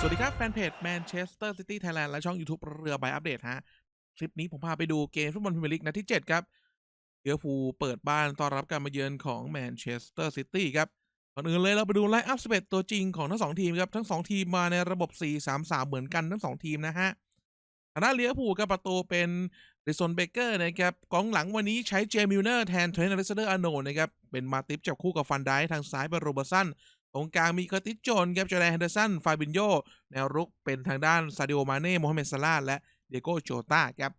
สวัสดีครับ แฟนเพจ Manchester City Thailand และช่อง YouTube เรือใบอัปเดตฮะ คลิปนี้ผมพาไปดูเกมฟุตบอลพรีเมียร์ลีกนัดที่ 7 ครับเลียวภูเปิดบ้านต้อนรับการมาเยือนของ Manchester City ครับก่อนอื่นเลยเราไปดูไลน์อัพ11ตัวจริงของทั้ง 2 ทีมครับ ทั้ง 2 ทีมมาในระบบ 4-3-3 เหมือนกันทั้ง 2 ทีมนะฮะทางด้านเลียวภูกับประตูเป็นริซอนเบเกอร์นะครับกองหลังวันนี้ใช้เจมิลเนอร์แทนเทรนต์อเลสเดอร์อาโนนะครับเป็นมาติฟจับคู่กับฟันไดค์ทางซ้ายเป็นโรเบอร์สัน ตรงกลางมีเคอร์ติสโจนครับจอร์แดนแฮนเดอร์สัน ฟาบินโยแนวรุกเป็นทางด้านซาดิโอมาเน่โมฮัมเหม็ดซาลาและเดโกโจตาครับ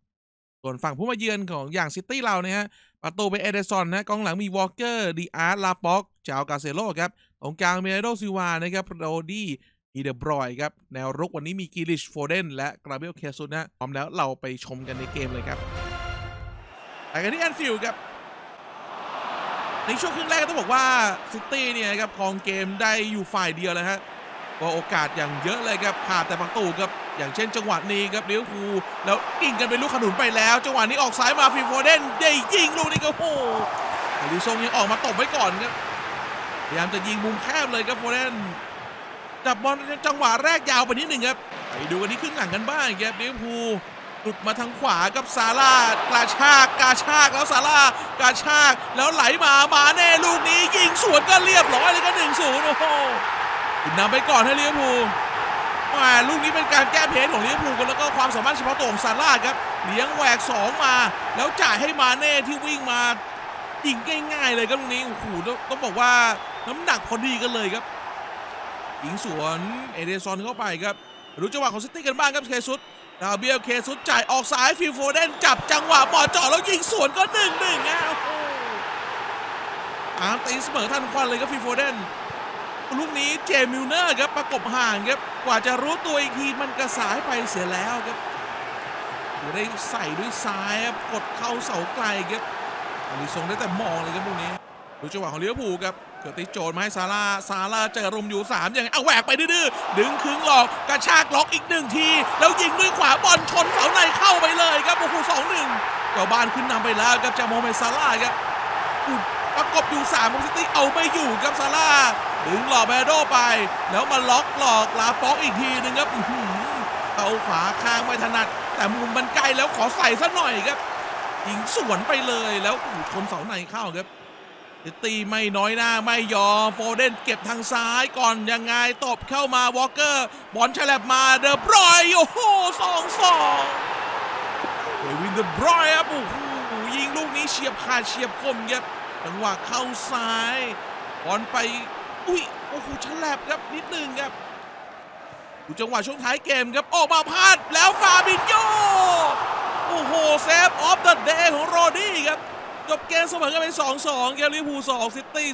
ส่วนฝั่งผู้มาเยือนของอย่างซิตี้เราเนี่ยฮะ ประตูเป็นเอเดซอนนะกองหลังมีวอลเกอร์ ดีอาร์ตลาป็อกจากาเซโลครับ ตรงกลางมีไอโดซิวานะครับโรดี้มีเดบรอยครับ แนวรุกวันนี้มีกิลิชโฟเดนและกราเบลเคซุนนะพร้อมแล้วเราไปชมกันในเกมเลยครับไปกันที่แอนฟิลด์ครับ ในช่วงครึ่งแรกต้องบอกว่าซิตี้เนี่ยครับครองเกมได้อยู่ฝ่ายเดียวเลยฮะก็โอกาสอย่างเยอะเลยครับขาดแต่ประตูครับอย่างเช่น จังหวะนี้ครับลิเวอร์พูแล้วกิ่งกันเป็นลูกขนุนไปแล้ว จังหวะนี้ออกซ้ายมาฟิโฟเดนได้ยิงลูกนี้ก็โอ้โหลิซงยังออกมาตบไว้ก่อนครับพยายามจะยิงมุมแคบเลยครับโฟเดนจับบอลจังหวะแรกยาวไปนิดหนึ่งครับไปดูกันที่ครึ่งหลังกันบ้างครับลิเวอร์พู หลุดมาทางขวากับซาร่ากระชากกระชากแล้วซาร่ากระชากแล้วไหลมามาแน่ลูกนี้ ยิงสวนก็เรียบร้อยเลยก็หนึ่งศูนย์โอ้โหขึ้นนำไปก่อนให้ลิเวอร์พูลมาลูกนี้เป็นการแก้เพจของลิเวอร์พูลกันแล้วก็ความสามารถเฉพาะตัวของซาร่าครับเลี้ยงแหวกสองมา แล้วจ่ายให้มาเน่ที่วิ่งมายิงง่ายๆเลยครับลูกนี้โอ้โหต้องต้องบอกว่าน้ำหนักพอดีกันเลยครับยิงสวนเอเดซอนเข้าไปครับรู้จังหวะของซิตี้กันบ้างครับเคซุส ดาวเบียลเคสุดจ่ายออกซ้ายฟิลโฟเดนจับจังหวะหมอเจาะแล้วยิงสวนก็หนึ่งหนึ่งอะโอ้โหอาร์มตีเสมอทันควันเลยครับฟิลโฟเดนลูกนี้เจมิลเนอร์ครับประกบห่างครับกว่าจะรู้ตัวอีกทีมันกระสายไปเสียแล้วครับอ้โหได้ใส่ด้วยซ้ายครับกดเข้าเสาไกลครับอาริซงได้แต่มองเลยครับลูกนี้ดูจังหวะของเลี้ยวผูครับ เกิดติโจนมาให้ซาร่าซาร่าเจอรุมอยู่3อย่างไงเอาแหวกไปดื้อดึงคึงหลอกกระชากล็อกอีกหนึ่งที แล้วยิงด้วยขวาบอลชนเสาในเข้าไปเลยครับโอ้โหสองหนึ่งเจ้าบ้านขึ้นนำไปแล้วครับจากโมเมซาร่าครับประกบอยู่3ามของซิตี้เอาไม่อยู่ครับซาร่าดึงหลอกแบโดไป แล้วมาล็อกหลอกลาป๊อกอีกทีหนึงครับอื้อาขวาข้างไม่ถนัด แต่มุมมันไกลแล้วขอใส่ซะหน่อยครับยิงสวนไปเลยแล้วชนเสาในเข้าครับ ซิตี้ไม่น้อยหน้าไม่ยอมโฟเดนเก็บทางซ้ายก่อนยังไงตบเข้ามาวอลเกอร์ บอลฉลับมาเดอบรอยโอ้โหสองสองเดวินเดอบรอยครับโอ้โหยิงลูกนี้เฉียบขาดเฉียบคมครับจังหวะเข้าซ้ายบอลไปอุ้ยโอ้โหฉลับครับนิดนึงครับดูจังหวะช่วงท้ายเกมครับออกมาพลาดแล้วฟาบินโยโอ้โหเซฟออฟเดอะเดย์ของโรดี้ครับ จบเกมเสมอกันเป็น2-2เกมลิเวอร์พูล2ซิตี้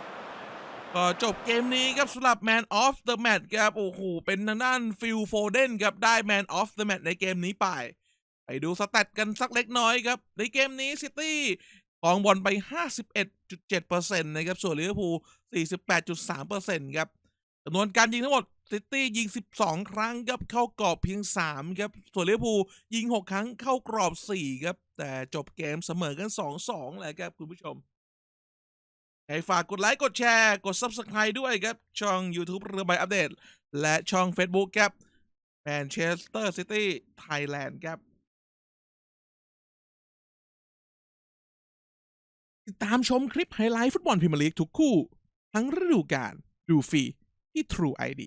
2ก็จบเกมนี้ครับสำหรับ Man of the Match ครับโอ้โหเป็นทางด้านฟิลโฟเดนครับได้ Man of the Match ในเกมนี้ไปไปดูสแตทกันสักเล็กน้อยครับ ในเกมนี้ซิตี้ครองบอลไป 51.7%นะครับ ส่วนลิเวอร์พูล 48.3%ครับจำนวนการยิงทั้งหมด ซิตี้ยิง 12 ครั้งครับเข้ากรอบเพียง 3 ครับ ส่วนลิเวอร์พูลยิง 6 ครั้งเข้ากรอบ 4 ครับ แต่จบเกมเสมอกัน 2-2แหละครับ คุณผู้ชม ให้ฝากกดไลค์ กดแชร์ กด Subscribe ด้วยครับ ช่อง YouTube เรือใบอัปเดต และช่อง Facebook ครับ Manchester City Thailand ครับ ติดตามชมคลิปไฮไลท์ฟุตบอลพรีเมียร์ลีกทุกคู่ ทั้งฤดูกาลดูฟรีที่ True ID